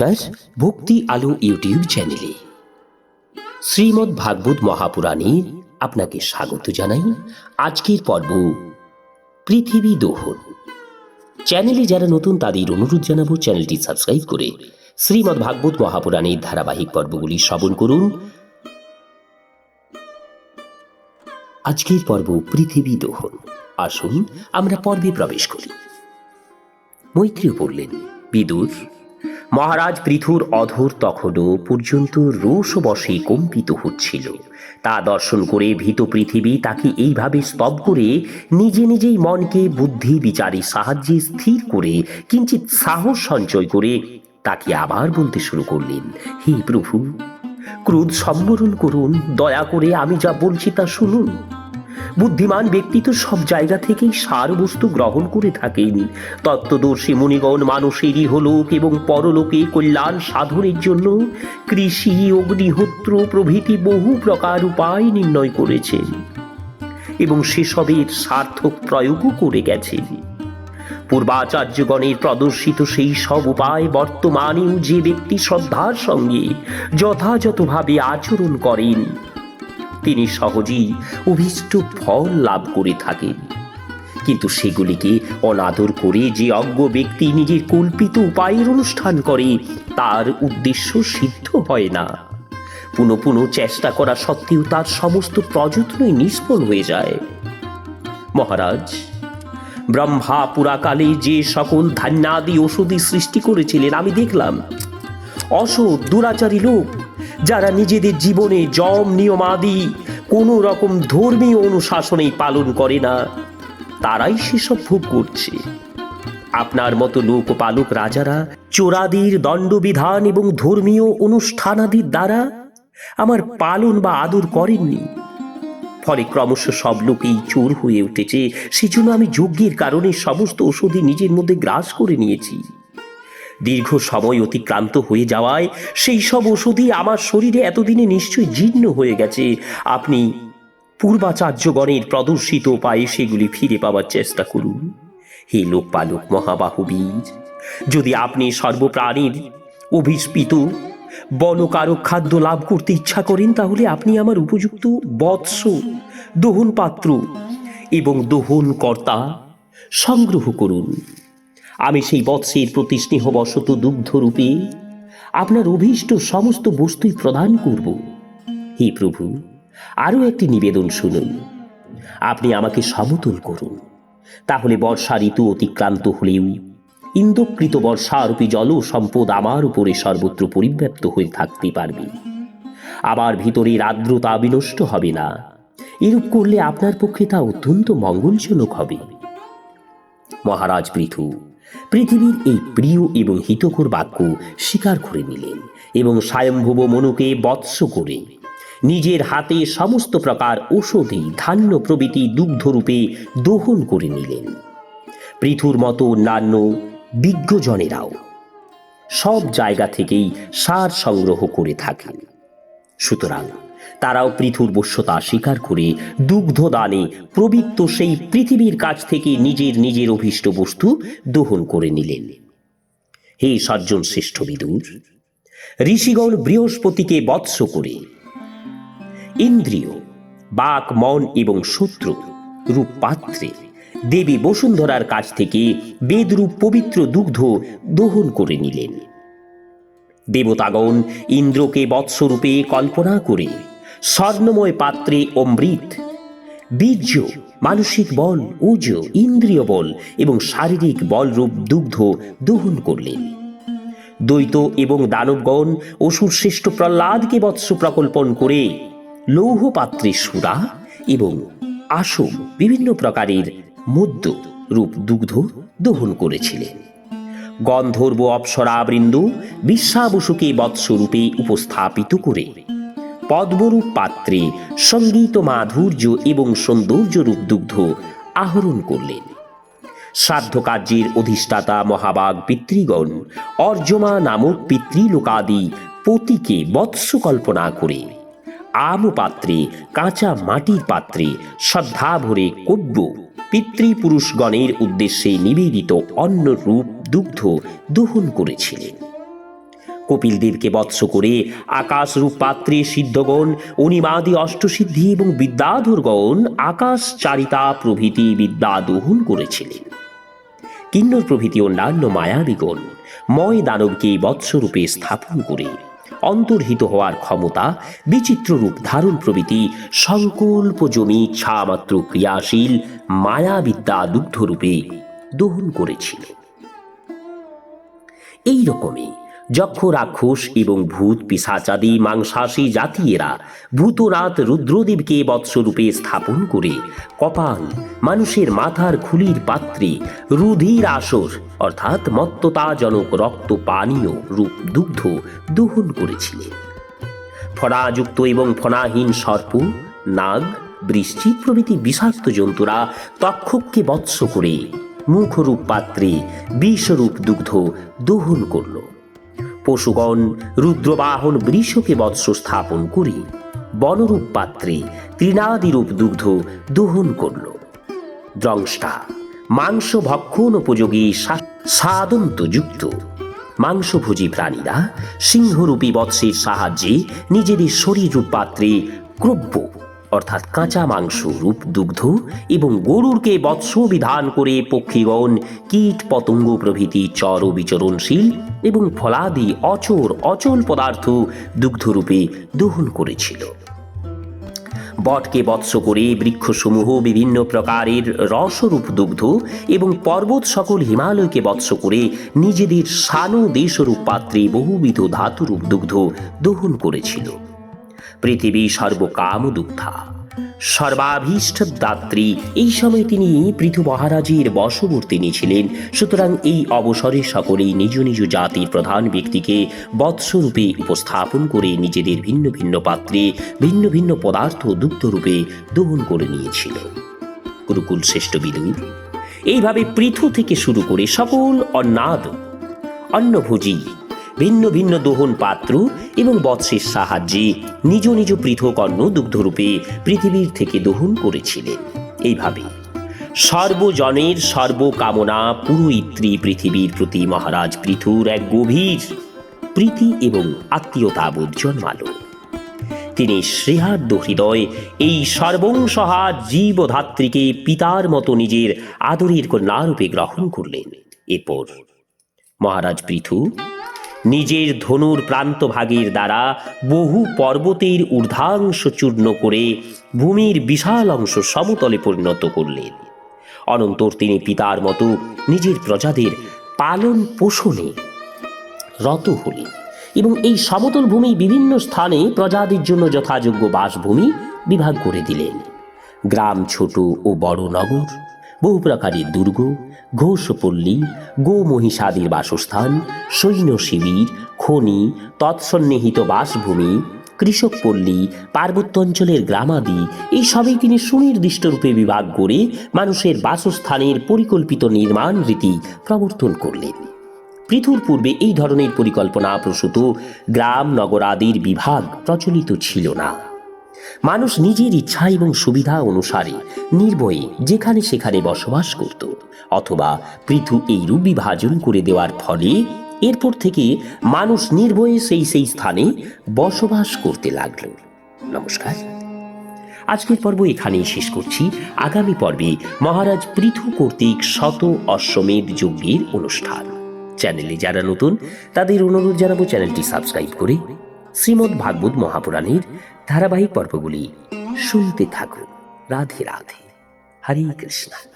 নমস্কার, ভক্তি আলো ইউটিউব চ্যানেলে। শ্রীমদ্ ভাগবত মহাপুরাণে আপনাকে স্বাগত জানাই। আজকের পর্ব, পৃথিবী দোহন। চ্যানেলে যারা নতুন, তাদের অনুরোধ জানাব চ্যানেলটি সাবস্ক্রাইব করে শ্রীমদ্ ভাগবত মহাপুরাণের ধারাবাহিক পর্বগুলি শ্রবণ করুন। আজকের পর্ব, পৃথিবী দোহন। আসুন, আমরা পর্বে প্রবেশ করি। মৈত্রীয় বললেন, বিদুর মহারাজ পৃথুর অধর তখনও পর্যন্ত রোষ বসে কম্পিত হচ্ছিল। তা দর্শন করে ভীত পৃথিবী তাকে এইভাবে স্তব করে নিজে নিজেই মনকে বুদ্ধি বিচারে সাহায্যে স্থির করে কিঞ্চিত সাহস সঞ্চয় করে তাকে আবার বলতে শুরু করলেন, হে প্রভু, ক্রোধ সম্বরণ করুন, দয়া করে আমি যা বলছি তা শুনুন। বুদ্ধিমান ব্যক্তি তো সব জায়গা থেকেই সার বস্তু গ্রহণ করে থাকেন। তত্ত্বদর্শী মুনিগণ মানুষেরই হলোক এবং পরলোকে কল্যাণ সাধনের জন্য কৃষি, অগ্নিহোত্র প্রভৃতি বহু প্রকার উপায় নির্ণয় করেছেন এবং সেসবের সার্থক প্রয়োগও করে গেছেন। পূর্বাচার্যগণের প্রদর্শিত সেই সব উপায় বর্তমানেও যে ব্যক্তি শ্রদ্ধার সঙ্গে যথাযথভাবে আচরণ করেন তিনি সহজেই অভীষ্ট ফল লাভ করে থাকেন। কিন্তু সেগুলিকে অনাদর করে যে অজ্ঞ ব্যক্তি নিজের কল্পিত উপায়ের অনুষ্ঠান করে, তার উদ্দেশ্য সিদ্ধ হয় না। পুনঃ পুনঃ চেষ্টা করা সত্ত্বেও তার সমস্ত প্রযত্নই নিষ্ফল হয়ে যায়। মহারাজ, ব্রহ্মা পুরাকালে যে সকল ধান্যাদি ওষুধি সৃষ্টি করেছিলেন, আমি দেখলাম, অসৎ, দুরাচারী লোক যারা নিজেদের জীবনে জম নিয়মাদি কোনো রকম ধর্মীয় অনুশাসনে পালন করে না, তারাই সেসব ভোগ করছে। আপনার মতো লোকপালক রাজারা, চোরাদির দণ্ডবিধান এবং ধর্মীয় অনুষ্ঠানাদির দ্বারা আমার পালন বা আদর করেননি। ফলে ক্রমশ সব লোকেই চোর হয়ে উঠেছে, সেজন্য আমি যজ্ঞের কারণে সমস্ত ওষুধই নিজের মধ্যে গ্রাস করে নিয়েছি। দীর্ঘ সময় অতিক্রান্ত হয়ে যাওয়ায় সেই সব ওষুধই আমার শরীরে এতদিনে নিশ্চয়ই জীর্ণ হয়ে গেছে। আপনি পূর্বাচার্যগণের প্রদর্শিত উপায়ে সেগুলি ফিরে পাওয়ার চেষ্টা করুন। হে লোকপালক মহাবাহুবীর যদি আপনি সর্বপ্রাণীর অভিস্পিত বনকারক খাদ্য লাভ করতে ইচ্ছা করেন, তাহলে আপনি আমার উপযুক্ত বৎস দোহন পাত্র এবং দোহন কর্তা সংগ্রহ করুন। আমি সেই বৎসের প্রতি স্নেহবশত দুগ্ধরূপে। আপনার অভীষ্ট সমস্ত বস্তুই প্রদান করব। হে প্রভু, আরও একটি নিবেদন শুনুন। আপনি আমাকে সমতুল করুন। তাহলে বর্ষা ঋতু অতিক্রান্ত হলেও ইন্দ্রকৃত বর্ষারূপী জল সম্পদ আমার উপরে সর্বত্র পরিব্যাপ্ত হয়ে থাকতে পারবে। আমার ভিতরের আর্দ্রতা বিনষ্ট হবে না। এরূপ করলে আপনার পক্ষে তা অত্যন্ত মঙ্গলজনক হবে। মহারাজ পৃথু পৃথিবীর এই প্রিয় এবং হিতকর বাক্য স্বীকার করে নিলেন এবং স্বয়ংভুব মনুকে বৎস করে নিজের হাতে সমস্ত প্রকার ঔষধি, ধান্য প্রভৃতি দুগ্ধরূপে দোহন করে নিলেন। পৃথুর মতো অন্যান্য বিজ্ঞজনেরাও সব জায়গা থেকেই সার সংগ্রহ করে থাকেন। সুতরাং তারাও পৃথুর বশ্যতা স্বীকার করে দুগ্ধ দানে প্রবৃত্ত সেই পৃথিবীর কাছ থেকে নিজের নিজের অভীষ্ট বস্তু দহন করে নিলেন। হে সজ্জন শ্রেষ্ঠ বিদুর, ঋষিগণ বৃহস্পতিকে বৎস করে ইন্দ্রিয়, বাক, মন এবং শত্রু রূপ পাত্রে দেবী বসুন্ধরার কাছ থেকে বেদরূপ পবিত্র দুগ্ধ দহন করে নিলেন। দেবতাগণ ইন্দ্রকে বৎসরূপে কল্পনা করে স্বর্ণময় পাত্রে অমৃত। বীর্য, মানসিক বল, উজ, ইন্দ্রিয় বল এবং শারীরিক বলরূপ দুগ্ধ দহন করলেন। দ্বৈত এবং দানবগণ অসুর শ্রেষ্ঠ প্রহ্লাদকে বৎস প্রকল্পন করে লৌহ পাত্রে সুরা এবং আসম বিভিন্ন প্রকারের মদ্য রূপ দুগ্ধ দহন করেছিলেন। গন্ধর্ব অপ্সরাবৃন্দ বিশ্বাবসুকে বৎসরূপে উপস্থাপিত করে পদ্মরূপ পাত্রে সংগীত মাধুর্য এবং সৌন্দর্যরূপ দুগ্ধ আহরণ করলেন। শ্রাদ্ধ কার্যের অধিষ্ঠাতা মহাবাগ পিতৃগণ, অর্জমা নামক পিতৃলোকাদি পতিকে বৎস কল্পনা করে আম পাত্রে, কাঁচা মাটির পাত্রে শ্রদ্ধা ভরে কব্য পিতৃপুরুষগণের উদ্দেশ্যে নিবেদিত অন্য রূপ দুগ্ধ দহন করেছিলেন। কপিলদেবকে বৎস করে আকাশরূপ পাত্রে সিদ্ধগণ অনিমাদি অষ্টসিদ্ধি এবং বিদ্যাধরগণ আকাশ চারিতা প্রভৃতি বিদ্যা দহন করেছিলেন। কিন্নর প্রভৃতি অন্যান্য মায়াবিগণ ময় দানবকে বৎসরূপে স্থাপন করে অন্তর্হিত হওয়ার ক্ষমতা বিচিত্র রূপ ধারণ প্রভৃতি সংকল্প জমি ইচ্ছামাত্র ক্রিয়াশীল মায়াবিদ্যা দুগ্ধরূপে দহন করেছিল এই রকমই যক্ষ রাক্ষস এবং ভূত, পিসাচাদি, মাংসাশী জাতীয়রা ভূতনাথ রুদ্রদেবকে বৎসরূপে স্থাপন করে। কপাল, মানুষের মাথার খুলির পাত্রে রুধির আসর অর্থাৎ মত্ততাজনক রক্ত পানীয় রূপ দুগ্ধ দহন করেছিলেন। ফণাযুক্ত এবং ফণাহীন সর্প, নাগ, বৃষ্টি প্রভৃতি বিষাক্ত জন্তুরা তক্ষককে বৎস করে মুখরূপ পাত্রে বিষরূপ দুগ্ধ দহন করল। পশুগণ রুদ্রবাহন বৃষকে বৎস স্থাপন করে। বনরূপ পাত্রে তৃণাদিরূপ দুগ্ধ দোহন করল। দ্রংষ্টা, মাংস ভক্ষণ উপযোগী সাদন্তযুক্ত। মাংসভোজী প্রাণীরা সিংহরূপী বৎসের সাহায্যে নিজেদের শরীররূপ পাত্রে ক্রব্য অর্থাৎ কাঁচা মাংস, রূপ দুগ্ধ এবং গরুরকে বৎস বিধান করে পক্ষীগণ কীট পতঙ্গ প্রভৃতি চর বিচরণশীল এবং ফলাদি অচর অচল পদার্থ দুগ্ধরূপে দহন করেছিল। বটকে বৎস করে বৃক্ষসমূহ বিভিন্ন প্রকারের রসরূপ দুগ্ধ এবং পর্বত সকল হিমালয়কে বৎস করে নিজেদের সানো দেশরূপ পাত্রে বহুবিধ ধাতুরূপ দুগ্ধ দহন করেছিল। পৃথিবী সর্বকাম দুগ্ধা সর্বাভীষ্ট দাত্রী এই সময় তিনি পৃথু মহারাজের বশবর্তিনী ছিলেন। সুতরাং এই অবসরে সকলেই নিজ নিজ জাতির প্রধান ব্যক্তিকে বৎসরূপে উপস্থাপন করে নিজেদের ভিন্ন ভিন্ন পাত্রে, ভিন্ন ভিন্ন পদার্থ দুগ্ধরূপে দহন করে নিয়েছিল। গুরুকুল শ্রেষ্ঠ বিদুর এইভাবে পৃথু থেকে শুরু করে সকল অন্নাদ, অন্নভোজী, ভিন্ন ভিন্ন দহন পাত্র এবং বৎসের সাহায্যে নিজ নিজ পৃথক অন্ন দুগ্ধরূপে পৃথিবীর থেকে দহন করেছিলেন। এইভাবে সর্বজনের সর্বকামনা পুরোইত্রী পৃথিবীর প্রতি মহারাজ পৃথুর এক গভীর প্রীতি এবং আত্মীয়তাবোধ জন্মালো। তিনি শ্রেহার্দ হৃদয় এই সর্বংসহা জীবধাত্রীকে পিতার মতো নিজের আদরের কন্যারূপে গ্রহণ করলেন। এরপর মহারাজ পৃথু নিজের ধনুর প্রান্তভাগের দ্বারা বহু পর্বতের ঊর্ধ্বাংশ চূর্ণ করে ভূমির বিশাল অংশ সমতলে পরিণত করলেন। অনন্তর তিনি পিতার মতো নিজের প্রজাদের পালন পোষণে রত হলেন এবং এই সমতল ভূমি বিভিন্ন স্থানে প্রজাদের জন্য যথাযোগ্য বাসভূমি বিভাগ করে দিলেন। গ্রাম ছোট ও বড় নগর বহু প্রকারের দুর্গ, ঘোষপল্লী গো মহিষাদির বাসস্থান, সৈন্য শিবির, খনি, তৎসন্নিহিত বাসভূমি, কৃষকপল্লী, পার্বত্য অঞ্চলের গ্রামাদি এই সবই তিনি সুনির্দিষ্ট রূপে বিভাগ করে মানুষের বাসস্থানের পরিকল্পিত নির্মাণ রীতি প্রবর্তন করলেন। পৃথুর পূর্বে এই ধরনের পরিকল্পনা প্রসূত গ্রাম নগরাদির বিভাগ প্রচলিত ছিল না। মানুষ নিজের ইচ্ছা এবং সুবিধা অনুসারে, নির্ভয়ে যেখানে সেখানে বসবাস করত, অথবা পৃথু এই রূপ বিভাজন করে দেওয়ার ফলে এরপর থেকে মানুষ নির্ভয়ে সেই সেই স্থানে বসবাস করতে লাগল। নমস্কার। আজকের পর্ব এখানেই শেষ করছি। আগামী পর্বে মহারাজ পৃথু কর্তৃক শত অশ্বমেধ যজ্ঞের অনুষ্ঠান। চ্যানেলে যারা নতুন, তাদের অনুরোধ জানাব চ্যানেলটি সাবস্ক্রাইব করে শ্রীমদ্ ভাগবত মহাপুরাণের ধারাবাহিক পর্বগুলি শুনতে থাকুন। রাধে রাধে। হরে কৃষ্ণ।